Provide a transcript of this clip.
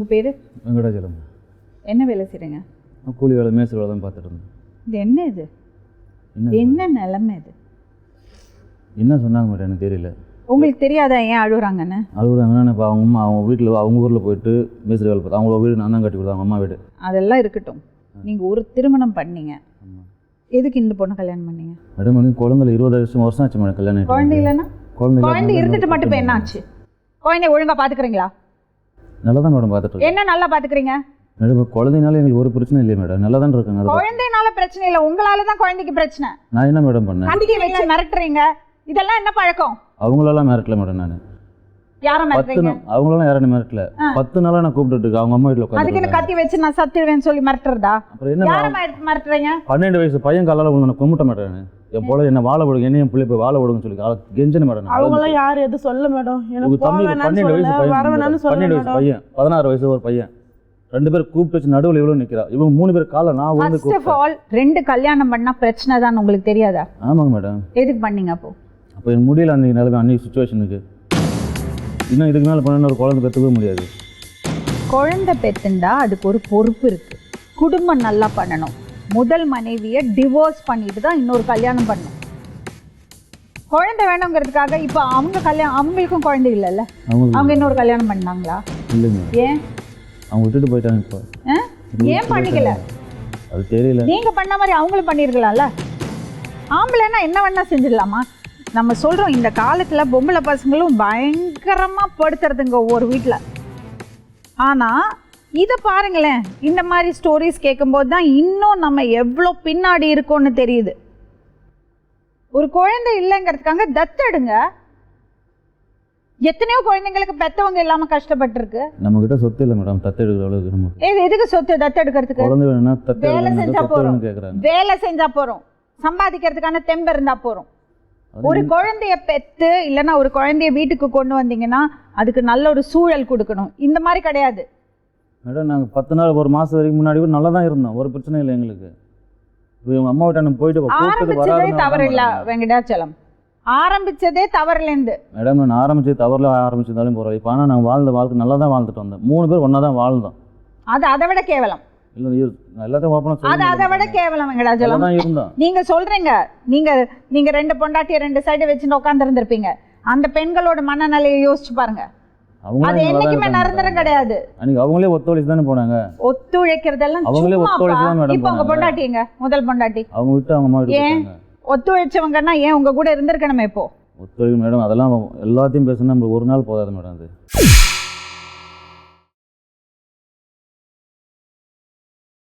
உங்கள் பேர்? வெங்கடாச்சலம் என்ன வேலை செய்கிறீங்க கூலி வேலை மேஸ்திரி வேலை தான் பார்த்துட்டு இருந்தேன். இது என்ன இது? என்ன நிலைமை இது? என்ன சொன்னாங்க மேடம் எனக்கு தெரியல. உங்களுக்கு தெரியாதா ஏன் அழுகுறாங்கன்னு? அழுகுறாங்கன்னா இப்போ அவங்க அம்மா அவங்க வீட்டில் அவங்க ஊரில் போயிட்டு மேஸ்திரி வேலை பார்த்து அவங்கள வீடு நான் தான் கட்டி கொடுத்தேன் அவங்க அம்மா வீடு. அதெல்லாம் இருக்கட்டும். நீங்கள் ஒரு திருமணம் பண்ணீங்க. எதுக்கு இந்த பொண்ணை கல்யாணம் பண்ணீங்க? மேடம் எனக்கு குழந்தைல இருபது வருஷம் வருஷம் ஆச்சு மேடம் கல்யாணம். குழந்தை இல்லைன்னா குழந்தை இருந்துட்டு மட்டும் இப்போ என்ன ஆச்சு குழந்தைய ஒழுங்கா பாத்துக்கிறீங்களா? நல்லா தான் மேடம் பார்த்துட்டு என்ன நல்லா பாத்துக்கிறீங்க மேடம் குழந்தைனால எங்களுக்கு ஒரு பிரச்சனை இல்லையே மேடம் நல்லா தான் இருக்காங்க குழந்தைனால பிரச்சனை இல்லை. உங்களால தான் குழந்தைக்கு பிரச்சனை. நான் என்ன மேடம் பண்ணேன்? கண்டிக்க வச்சு மிரட்டுறீங்க. இதெல்லாம் என்ன பழக்கம்? அவங்களெல்லாம் மிரட்டல மேடம் நான். யாரை பத்து நாள் அவங்களெல்லாம் யாரும் மிரட்டல. பத்து நாளாக நான் கூப்பிட்டுட்டு இருக்கேன் அவங்க அம்மா வீட்டில் அதுக்கு என்ன உட்காந்து கத்தி வச்சு நான் சத்துடுவேன்னு சொல்லி மிரட்டுறதா? அப்புறம் என்ன யாரை மிரட்டு- மிரட்டுறீங்க? பன்னெண்டு வயசு பையன் காலால் விழுந்து நான் கும்பிட்ட மாட்டேன். என் போல என்ன வாழ விடுங்க என்ன என் பிள்ளை போய் வாழ விடுங்கன்னு சொல்லி கெஞ்சன நான். அவங்களாம் யாரும் எதுவும் சொல்ல மேடம் எனக்கு தம்பி பன்னெண்டு வயசு பையன் பன்னெண்டு வயசு மேடம் பையன் பதினாறு வயசு ஒரு பையன். ரெண்டு பேரும் கூப்பிட்டு வச்சு நடுவில் இவ்வளோ நிற்கிறா இவங்க மூணு பேர் காலை நான் வந்து ஃபர்ஸ்ட் ஆஃப் ஆல் ரெண்டு கல்யாணம் பண்ணா பிரச்சனை தான் உங்களுக்கு தெரியாதா? ஆமாங்க மேடம் எதுக்கு பண்ணீங்க அப்போ? அப்போ என் முடியல நிலைமை அன்றைக்கி சுச்சுவேஷனுக்கு இன்னும் இதுக்கு மேலே பண்ண ஒரு குழந்தை பெற்றுக்கவே முடியாது. குழந்தை பெத்துண்டா அதுக்கு ஒரு பொறுப்பு இருக்கு. குடும்பம் நல்லா பண்ணணும். முதல் மனைவியை டிவோர்ஸ் பண்ணிட்டு தான் இன்னொரு கல்யாணம் பண்ணணும். குழந்தை வேணுங்கிறதுக்காக இப்போ அவங்க கல்யாணம் அவங்களுக்கும் குழந்தை இல்லைல்ல? அவங்க இன்னொரு கல்யாணம் பண்ணாங்களா? இல்லைங்க. ஏன்? அவங்க விட்டுட்டு போயிட்டாங்க இப்போ? ஏன் பண்ணிக்கல? அது தெரியல. நீங்க பண்ண மாதிரி அவங்களும் பண்ணியிருக்கலாம்ல ஆம்பளைன்னா என்ன வேணா செஞ்சிடலாமா? நம்ம சொல்றோம் இந்த காலத்துல பொம்பளை பசங்களும் பயங்கரமா படுத்துறதுங்க ஒவ்வொரு வீட்ல. ஆனா இதை பாருங்களேன் இந்த மாதிரி ஸ்டோரிஸ் கேட்கும்போது தான் இன்னும் நம்ம எவ்வளோ பின்னாடி இருக்கோம்னு தெரியுது. ஒரு குழந்தை இல்லைங்கிறதுக்காக தத்தெடுங்க எத்தனையோ குழந்தைங்களுக்கு பெத்தவங்க இல்லாம கஷ்டப்பட்டிருக்கு. நம்மக்கிட்ட சொத்து இல்லை மேடம் தத்து எடுக்கிற அளவுக்கு நமக்கு ஏது எதுக்கு சொத்து தத்தெடுக்கிறதுக்கு குழந்தை வேணும்னா தத்து வேலை செஞ்சா போறோம். வேலை செஞ்சா போறோம். சம்பாதிக்கிறதுக்கான தெம்பு இருந்தா போறோம். ஒரு குழந்தைய பெத்து இல்லைன்னா ஒரு குழந்தைய வீட்டுக்கு கொண்டு வந்தீங்கன்னா அதுக்கு நல்ல ஒரு சூழல் கொடுக்கணும். இந்த மாதிரி கிடையாது. மேடம் நாங்கள் பத்து நாள் ஒரு மாதம் வரைக்கும் முன்னாடி கூட நல்லா தான் இருந்தோம். ஒரு பிரச்சனை இல்லை எங்களுக்கு. இவங்க அம்மா வீட்டை நம்ம போயிட்டு ஆரம்பிச்சதே தவறு இல்ல. வெங்கடாச்சலம். ஆரம்பிச்சதே தவறுலேருந்து மேடம் நான் ஆரம்பிச்சு தவறில் ஆரம்பிச்சிருந்தாலும் போகிறோம் இப்போ ஆனால் நாங்கள் வாழ்ந்த வாழ்க்கை நல்லா தான் வாழ்ந்துட்டு வந்தோம். மூணு பேர் ஒன்றா தான் வாழ்ந்தோம். அது அதை விட கேவலம். எல்லாத்தையும் ஓப்பனாக அது அதை விட கேவலம் வெங்கடாச்சலம் தான் இருந்தோம் நீங்க சொல்றீங்க. நீங்க நீங்க ரெண்டு பொண்டாட்டிய ரெண்டு சைடு வச்சுட்டு உட்கார்ந்து இருந்திருப்பீங்க அந்த பெண்களோட மனநிலையை யோசிச்சு பாருங்க. அது என்னைக்குமே நிரந்தரம். கிடையாது. அன்னைக்கு அவங்களே ஒத்துழைச்சு தானே போனாங்க? ஒத்துழைக்கிறதெல்லாம் அவங்களே. ஒத்துழைச்சு தான் மேடம் இப்ப உங்க போனாங்க. பொண்டாட்டிங்க முதல் பொண்டாட்டி. அவங்க விட்டு அவங்க அம்மா ஏன்? ஒத்துழைச்சவங்கன்னா ஏன் உங்க கூட இருந்திருக்கணுமே இப்போ? ஒத்துழைப்பு மேடம் அதெல்லாம் எல்லாத்தையும் பேசணும்னா நம்மளுக்கு ஒரு நாள் போதாது மேடம் அது.